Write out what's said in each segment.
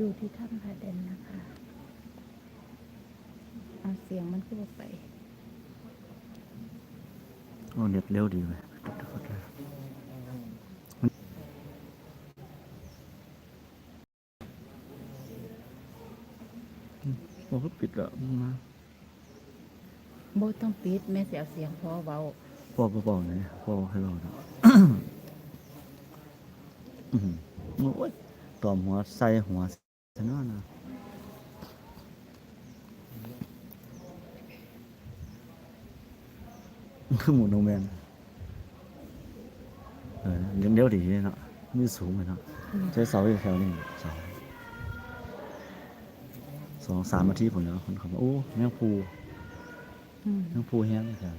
อยู่ที่ถ้ำผาแดนนะคะ เอาเสียงมันขึ้นไปโอ้เน็ตเร็วดีเลยทุกทุกเลยอืมโอ้ก็ปิดแล้วมาโบต้องปิดแม่เสียเสียงพอเบาพ่อพ่อบอกเลยพ่อให้เราเนาะอื้อหือโอ้ยตอมหัวใส่หัว ซะเนาะนะคือหมูโนแมนเออเลี้ยงเดียวดีเลยเนาะมีสูงเลยเนาะใช้เสาอยู่แถวนี้เสาสองสามนาทีผมแล้วคนเขาบอกโอ้แมงภูอืมแมงภูแห้งเลยจ้ะ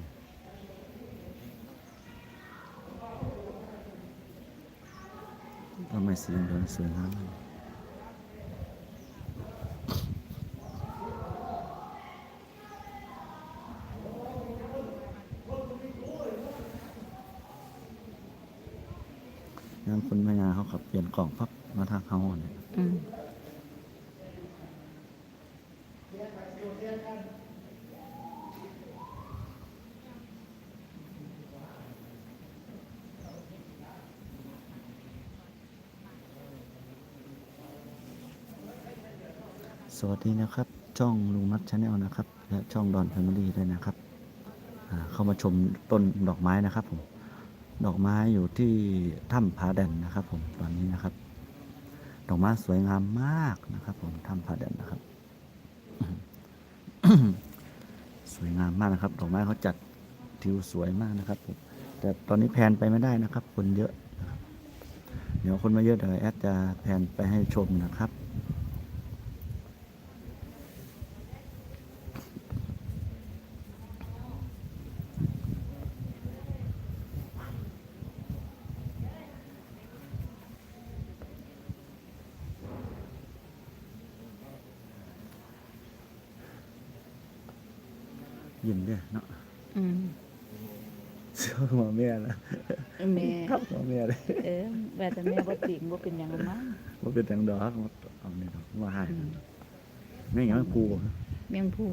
ทำไมสีเหลืองสวยงามเลยงานคนแม่งานเขาขับเป ลี่ยนกล่องพับมาทางเขาเนี่ยอืมสวัสดีนะครับ ช่องลุงนัทชาแนลนะครับ และช่องดอนแฟมิลี่ด้วยนะครับอ่าเข้ามาชมต้นดอกไม้นะครับผม ดอกไม้อยู่ที่ถ้ำผาแดนนะครับ ผมตอนนี้นะครับ ดอกไม้สวยงามมากนะครับ ผมถ้ำผาแดนนะครับ สวยงามมากนะครับ ดอกไม้เขาจัดทิวสวยมากนะครับผมแต่ตอนนี้แพนไปไม่ได้นะครับ คนเยอะเดี๋ยวคนมาเยอะเดี๋ยวแอดจะแพนไปให้ชมนะครับ ยิ้มด้วยเนาะอืมเชื่อมาแม่นะแม่ครับมาแม่เลยเออแต่แต่แม่บ่ติงบ่เป็นหยังมั้งมาเป็นแตงดอกมาเอาเนี่ยดอกมาให้อืมแม่งยังไม่ปูเมียงภู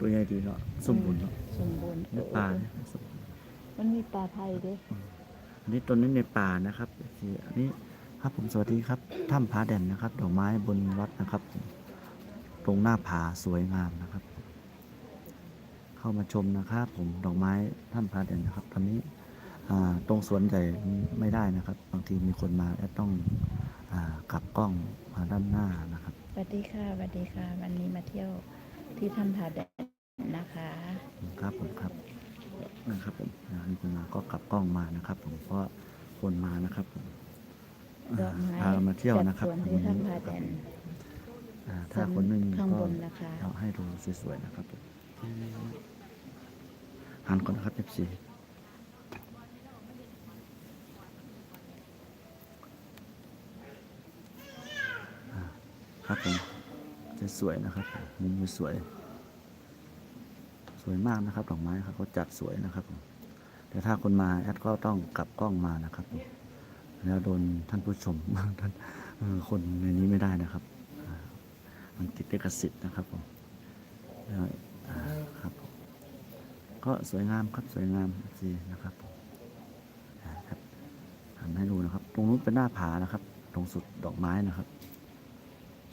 ตัวใหญ่ดีเนาะสมบูรณ์เนาะสมบูรณ์ในป่าเนี่ยสมมันมีปลาไทยเด้อันนี้ต้นนี้ในป่านะครับที่อันนี้ครับผมสวัสดีครับถ้ำผาแดนนะครับดอกไม้บนวัดนะครับ ตรงหน้าผาสวยงามนะครับ เข้ามาชมนะครับ ผมดอกไม้ถ้ำผาแดนนะครับ ตอนนี้อ่าตรงสวนใหญ่ไม่ได้นะครับ บางทีมีคนมาแล้วต้องอากลับกล้องมาด้านหน้านะครับสวัสดีค่ะสวัสดีค่ะ วันนี้มาเที่ยวที่ถ้ำผาแดนนะคะครับผมครับนะครับผมอ่ามีคนมาก็กลับกล้องมานะครับ ผมเพราะคนมานะครับผมดอกไม้พาเรามาเที่ยวนะครับจัดสวนที่ถ้ำผาแดนอ่าถ้าคนไม่มีข้างก็บนนะคะเราให้ดูสวยๆนะครับผม หันก่อนนะครับ FC อ่าครับผมจะสวยนะครับมุมสวย สวยมากนะครับดอกไม้ครับเขาจัดสวยนะครับผมแต่ถ้าคนมาแอดก็ต้องกลับกล้องมานะครับผมแล้วโดนท่านผู้ชมท่านคนในนี้ไม่ได้นะครับ มันติดลิขสิทธิ์นะครับผมแล้วอ่าครับผม ก็สวยงามครับสวยงามสีนะครับครับทำให้ดูนะครับ ตรงนู้นเป็นหน้าผานะครับ ตรงสุดดอกไม้นะครับ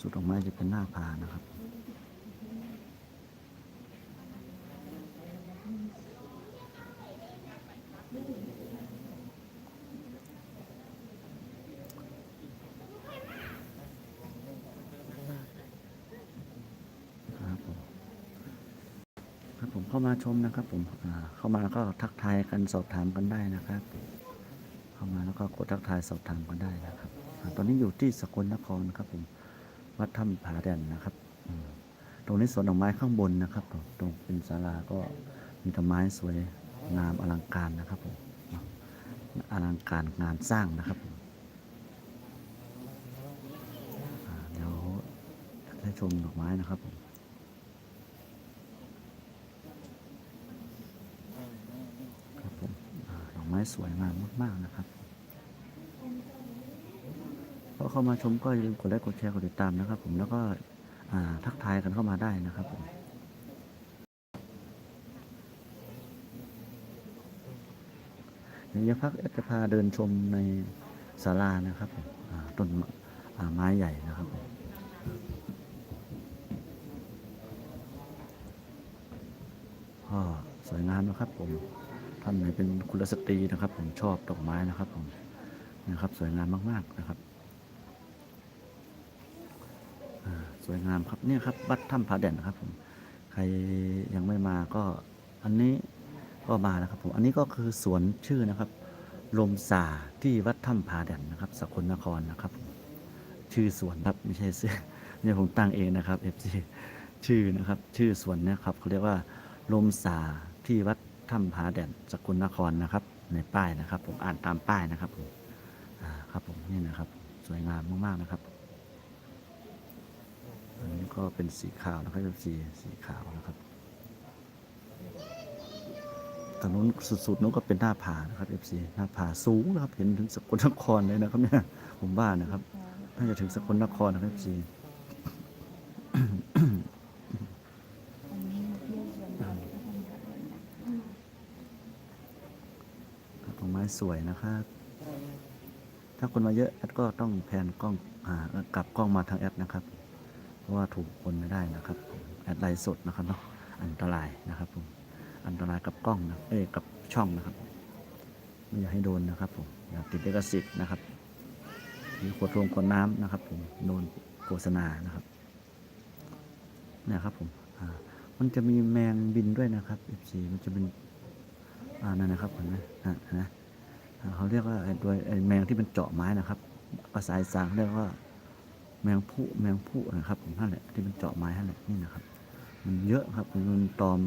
สุดดอกไม้จะเป็นหน้าผานะครับผมครับผ มาชมนะครับ ผมเข้ามาแล้วก็ทักทายกันสอบถามกันได้นะครับ เข้ามาแล้วก็กดทักทายสอบถามกันได้นะครับอตอนนี้อยู่ที่สกลนครครับ ผมวัดถ้ำผาแดนนะครับตรงนี้สวนดอกไม้ข้างบนนะครับผมตรงเป็นศาลาก็มีดอกไม้สวยงามอลังการนะครับผมอลังการงานสร้างนะครับผมเดี๋ยวได้ชมดอกไม้นะครับผม ครับผมอ่าดอกไม้สวยงามมาก ๆ นะครับก็เข้ามาชมก็อย่าลืมกดไลค์กดแชร์กดติดตามนะครับ ผมแล้วก็ทักทายกันเข้ามาได้นะครับผมเดี๋ยวพักแอดจะพาเดินชมในศาลานะครับผมต้นไม้ใหญ่นะครับผมสวยงามนะครับผม ท่านไหนเป็นคุณสตรีนะครับ ผมชอบดอกไม้นะครับผมนะครับสวยงามมาก ๆนะครับสวยงามครับเนี่ยครับวัดถ้ำผาแด่นนะครับ ผมใครยังไม่มาก็อันนี้ก็มานะครับผมอันนี้ก็คือสวนชื่อนะครับ ลมสาที่วัดถ้ำผาแด่นนะครับสกลนครนะครับผมชื่อสวนครับไม่ใช่ชื่อเนี่ยผมตั้งเองนะครับ FC ชื่อนะครับ ชื่อสวนเนะครับเขาเรียกว่าลมสาที่วัด ถ้ำผาแด่นสกลนครนะครับ ในป้ายนะครับ ผมอ่านตามป้ายนะครับผมครับผมนี่นะครับ สวยงามมากๆนะครับอันนี้ก็เป็นสีขาวนะครับสีสีขาวนะครับตอนนู้นสุดๆนู้นก็เป็นหน้าผานะครับ FC หน้าผาสูงนะครับ เห็นถึงสกลนครเลยนะครับเนี่ยผมว่านะครับน่าจะถึงสกลนครนะครับ FC อั สวยนะครับ ถ้าคนมาเยอะแอดก็ต้องแพนกล้องอกลับกล้องมาทางแอดนะครับ เพราะว่าถูกคนไม่ได้นะครับ แอดไลน์สดนะครับเนาะ อันตรายนะครับผม อันตรายกับกล้องนะ เอ้ยกับช่องนะครับ ไม่อยากให้โดนนะครับผม อยากติดเลิขสิทธิ์นะครับหรือขวดรวมขวดน้ำนะครับผม โดนโฆษณานะครับเนี่ยครับผมอ่ามันจะมีแมงบินด้วยนะครับ F4 มันจะเป็นอ่านั่นนะครับเห็นไหมอ่านะ เขาเรียกว่าตัวแมงที่มันเจาะไม้นะครับภาษาอีสานเรียกว่า แมงผู้แมงผู้นะครับผมนั่นแหละที่มันเจาะไม้นั่นแหละนี่นะครับ มันเยอะครับมันตอม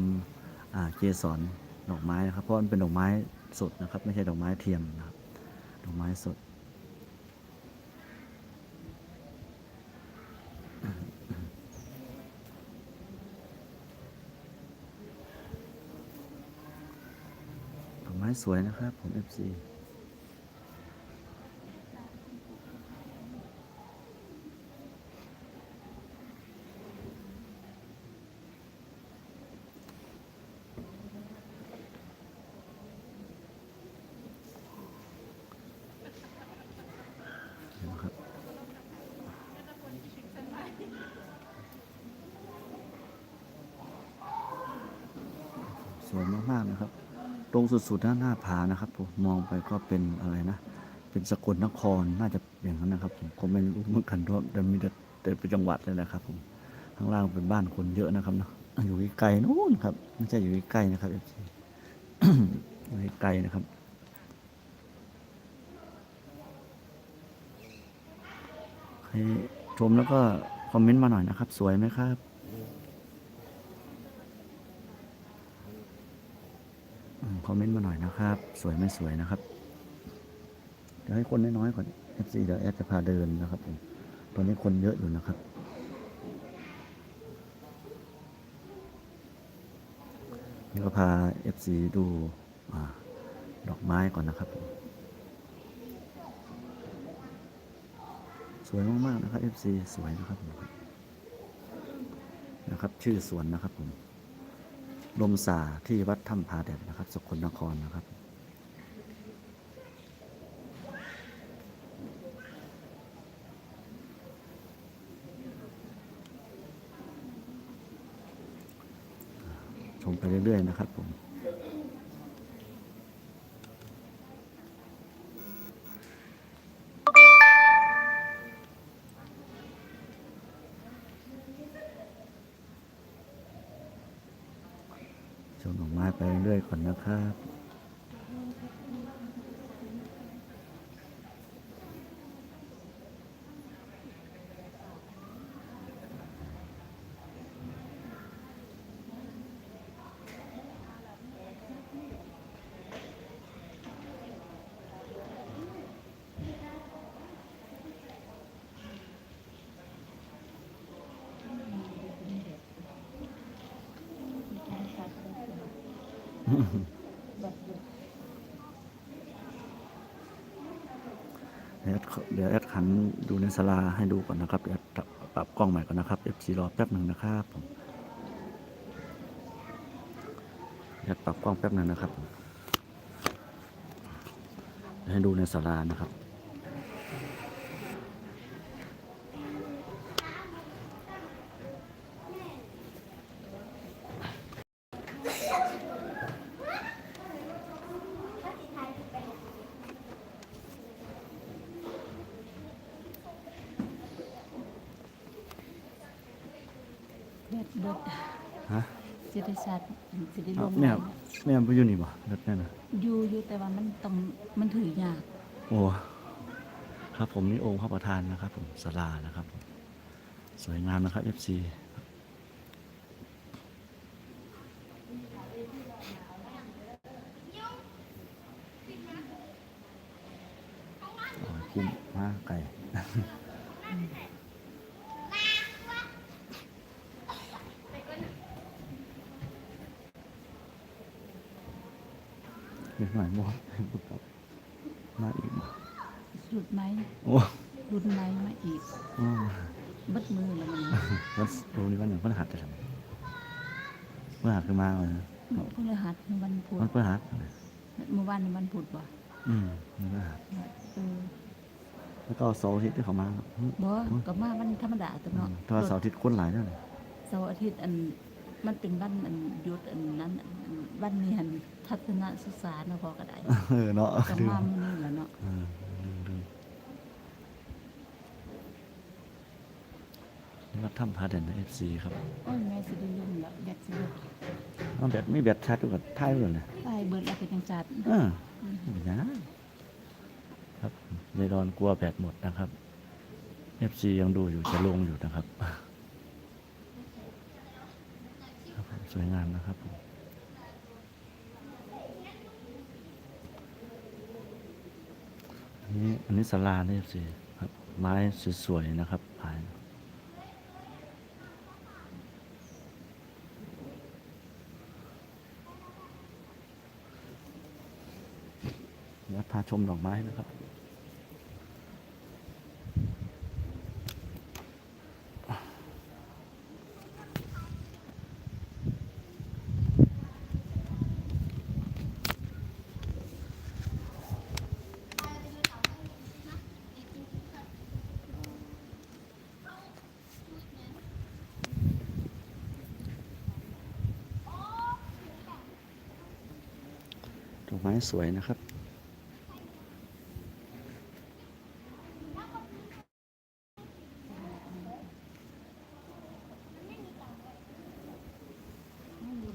อเกสรดอกไม้นะครับ เพราะมันเป็นดอกไม้สดนะครับ ไม่ใช่ดอกไม้เทียมนะครับ ดอกไม้สดดอกไม้สวยนะครับผม FC เห็นไหมครับสวยมาก ๆ นะครับ ตร งสุดๆด้านหน้าผานะครับผมมองไปก็เป็นอะไรนะ เป็นสกลนครน่าจะอย่างนั้นนะครับ ผมก็ไม่รู้เหมือนกันเพราะมีแต่แต่เป็นจังหวัดเลยนะครับ ผมข้างล่างเป็นบ้านคนเยอะนะครับเนาะอยู่ไกลๆนู้นครับไม่ใช่อยู่ใกล้นะครับอยู่ไกลนะครับใครชมแล้วก็คอมเมนต์มาหน่อยนะครับ สวยไหมครับ อืม คอมเมนต์มาหน่อยนะครับ สวยไม่สวยนะครับ เดี๋ยวให้คนน้อยๆก่อน FC เดี๋ยวแอดจะพาเดินนะครับผมตอนนี้คนเยอะอยู่นะครับ นี่ก็พา FC ดูอดอกไม้ก่อนนะครับผมสวยมากๆนะครับ FC สวยนะครับผมนะครับ ชื่อสวนนะครับผม ลมสาที่วัดถ้ำผาแดดนะครับสกลนครนะครับ ชมไปเรื่อยๆนะครับผม ชมดอกไม้ไปเรื่อยๆก่อนนะ ครับมี การตัดด้วยวแอดเดี๋ยวแอดขันดูในสลาให้ดูก่อนนะครับเดี๋ยวแอดปรับกล้องใหม่ก่อนนะครับ FC รอแป๊บหนึ่งนะครับผมแอดปรับกล้องแป๊บหนึ่งนะครับให้ดูในสลานะครับ เบิดเบิดฮะสิได้ชัดสิได้ลอ้าวงแม่แม่ไปอยู่นี่บ่รถแม่นะอยู่อยู่แต่ว่ามันต้องมันถือยากโอ้ครับผมนี่องค์พระประธานนะครับ ผมสลานะครับผมสวยงามนะครับ FC โอ้ยคุ้มมากไก่ ห็นหน่อยบ่มาอีกบ่หลุดไหมโอ้หลุดไหมมาอีกโอ้เบิดมือแล้วมันวันโอ้นี่วันหนึ่งพฤหัสจะทำพฤหัสคือมาเลยนะพฤหัสวันพุธวันพฤหัสเมื่อวานนี่วันพุธบ่อืมวันพฤหัสเออแล้วก็เสาร์อาทิตย์ที่เขามาครับอืมบ่ก็มาวันธรรมดาตัวเนาะแต่ว่าเสาร์อาทิตย์คนหลายเท่าไหร่เสาร์อาทิตย์อันมันเป็นวันอันหยุดอันนั้น อันวันนี้หันทัศนศึกษาเนาะพอก็ได้เออเนาะก็ลืมมามื้อนี้แหล้วเนาะเออลืมลืมนี่วัดถ้ำพาเด่นในเอฟซีครับโอ้ยแม่สิได้ลืมแล้วแบตสิเบิดเอาแบบไม่แบบชัดด้วยกับท้ายด้วยเลยไปเบิดแล้วเป็นจังจัดเออไม่เป็นนะ ครับในดอนกลัวแบตหมดนะครับเอฟซียังดูอยู่จะลงอยู่นะครับครับผมสวยงามนะครับผม นี่อันนี้สลาเนี่ยสิครับไม้สวยๆนะครับภายวัดพาชมดอกไม้นะครับ ม้สวยนะครับ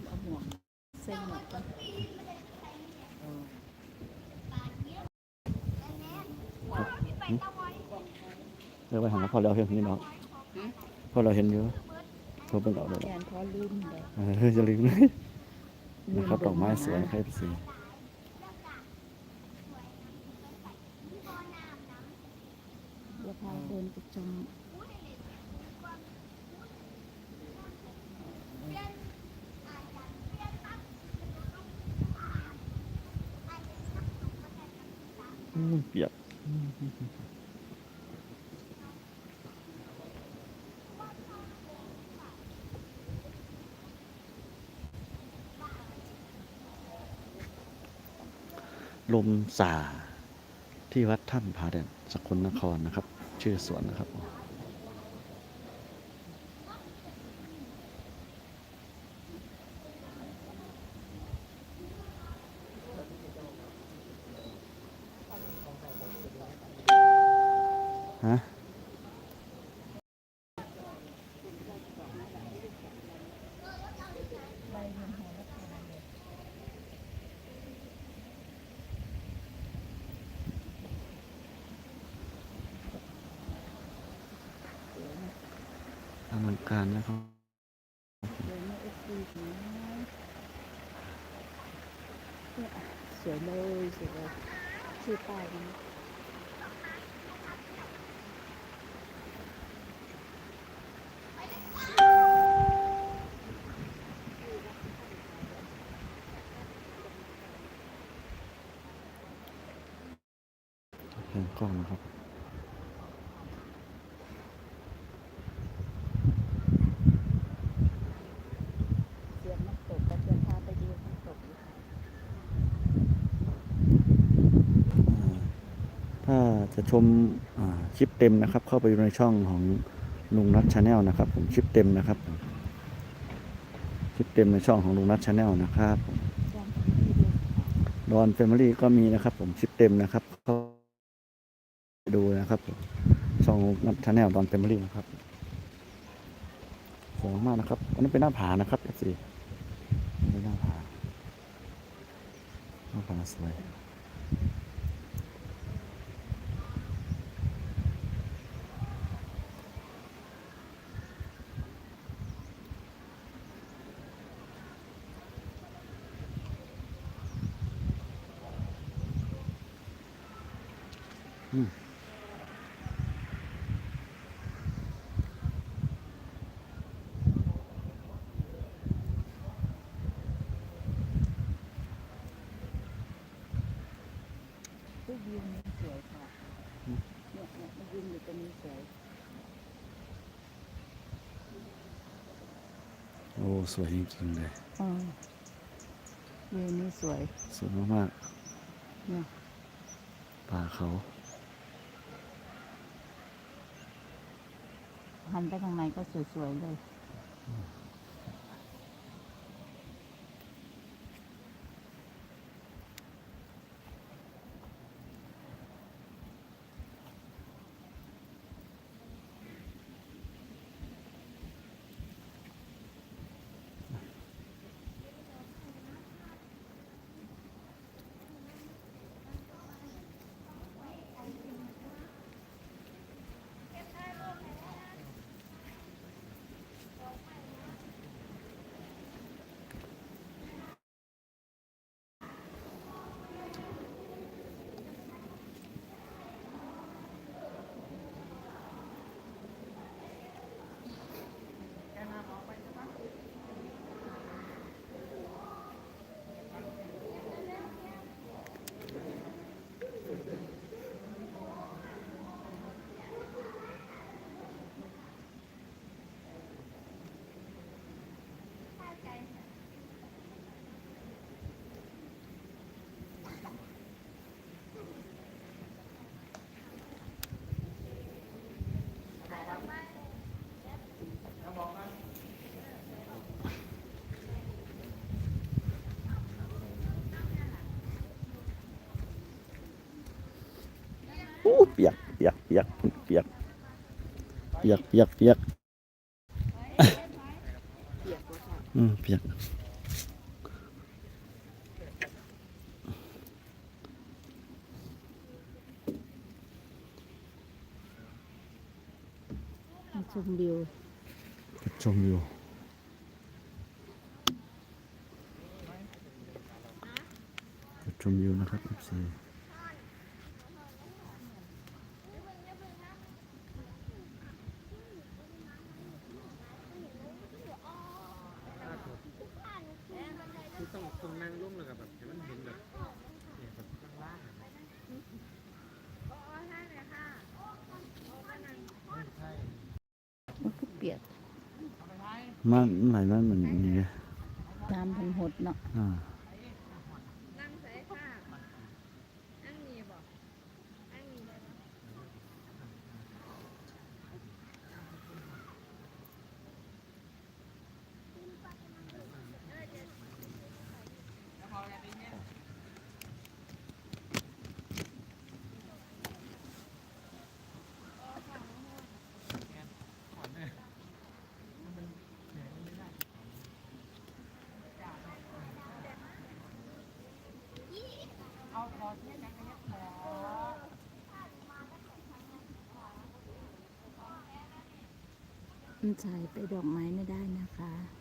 เอาหมวกใส่หมวกก่อนเออไปหาพอเราเห็นนี่เนาะพอเราเห็นอยู่พอเป็นดอกเลยแกนพอลืมเลยเออจะลืมเลยนะครับดอกไม้สวยครับสี เดี๋ยวพาเดินไปชม อืมเปียก ลมสาที่วัดถ้ำผาแดนสกลนครนะครับ ชื่อสวนนะครับ ฮะ อลังการนะครับ เดินมาเอฟซี สวยเลยสวยเลยชื่อป้ายนะเพียงกล้องนะครับ ชมคลิปเต็มนะครับ เข้าไปดูในช่องของลุงนัทชาแนลนะครับผมคลิปเต็มนะครับคลิปเต็มในช่องของลุงนัทชาแนลนะครับดอนแฟมิลี่ก็มีนะครับ ผมคลิปเต็มนะครับเข้าดูนะครับผมช่องนัทชาแนลดอนแฟมิลี่นะครับสวยมากนะครับอันนี้เป็นหน้าผานะครับเอฟซีเป็นหน้าผาหน้าผาสวย วนี้สวยค่ะเนี่ยเนี่ยมันยืนอยู่ตรงนี้สวยโอ้สวยจริงๆเลยอ่าวิวนี้สวย สวยมากเนี่ยๆป่าเขาหันไปทางไหนก็สวยๆเลย โอ้ เปียกเปียกเปียกเปียกเปียกเปียกเปียกเปียกแล้วค่ะอืมเปียกมาชมวิวจุดชมวิวจุดชมวิวนะครับ FC คือต้องต้องนั่งร่มเลยกับแบบให้มันเห็นแบบเนี่ยแบบข้างล่างอะไม่ใช่ มันก็เปียก มันไหลมันเหมือนนี่ไงน้ำมันหดเนาะ อ่า นั่งใส่ค่ะนั่งมีบ่นั่งมีบ่ มันใส่ไปดอกไม้ไม่ได้นะคะ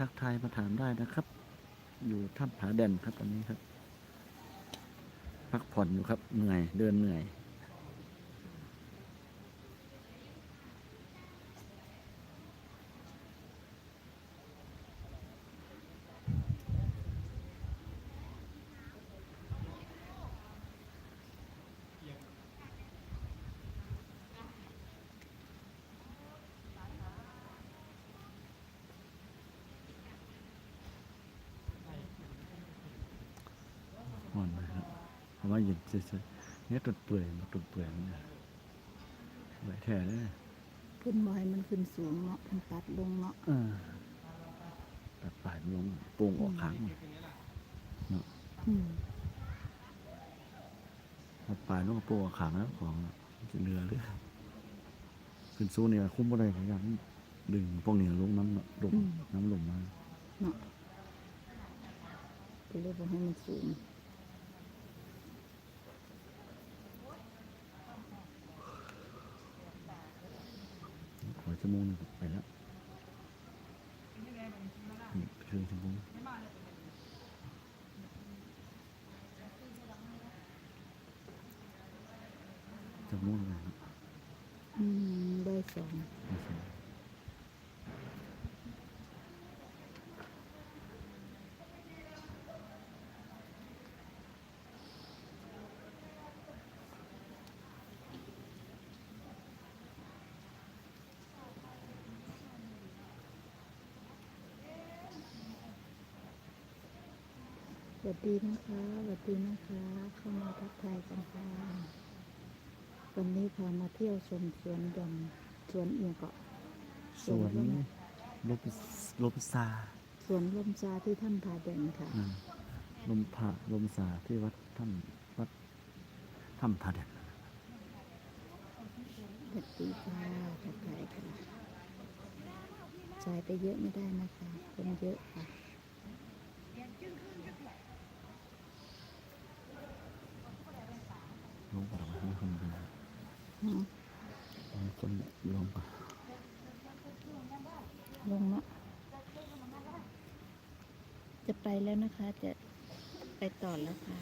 ทักทายมาถามได้นะครับ อยู่ถ้ำผาแดนครับตอนนี้ครับ พักผ่อนอยู่ครับเหนื่อยเดินเหนื่อย อ่อนนะครับเพราะว่าหยิบเฉยๆเนี่ยตุดเปื่อยมาตุดเปื่อยมันเนี่ยไหวแท้เลยขึ้นบ่ให้มันขึ้นสูงเนาะมันตัดลงเนาะเออตัดปลายลงโป่งออกข้างเนาะอืมตัดปลายลงโป่งออกข้างแล้วของจะเรือเลยขึ้นสู้เนี่ยคุ้มอะไรพยายามดึงพวกนี้ลงน้ำน่ะลงน้ำลงมาเนาะก็เลยบ่ให้มันสูง ขอชั่ว โมงหนึงไปแล้วนี่ครึ่งชั่วโมงชั่วโมงหนึงครับอืมได้สองไม่ใช่สวัสดีนะคะสวัสดีนะคะ เข้ามาทักทายกันค่ะ วันนี้พามาเที่ยวชมสวนหย่อมสวนเอียงเกาะสวนลบลบซาสวนลมซาที่ถ้ำผาแดงค่ะ อ่าลมผาลมซาที่วัดถ้ำวัดถ้ำผาแดดสวัสดีค่ะทักทายค่ะจ่ายไปเยอะไม่ได้นะคะ คนเยอะค่ะ ลงไปแล้วให้คนดู อืม ให้ คนลงลงเนะจะไปแล้วนะคะ จะไปต่อแล้วค่ะ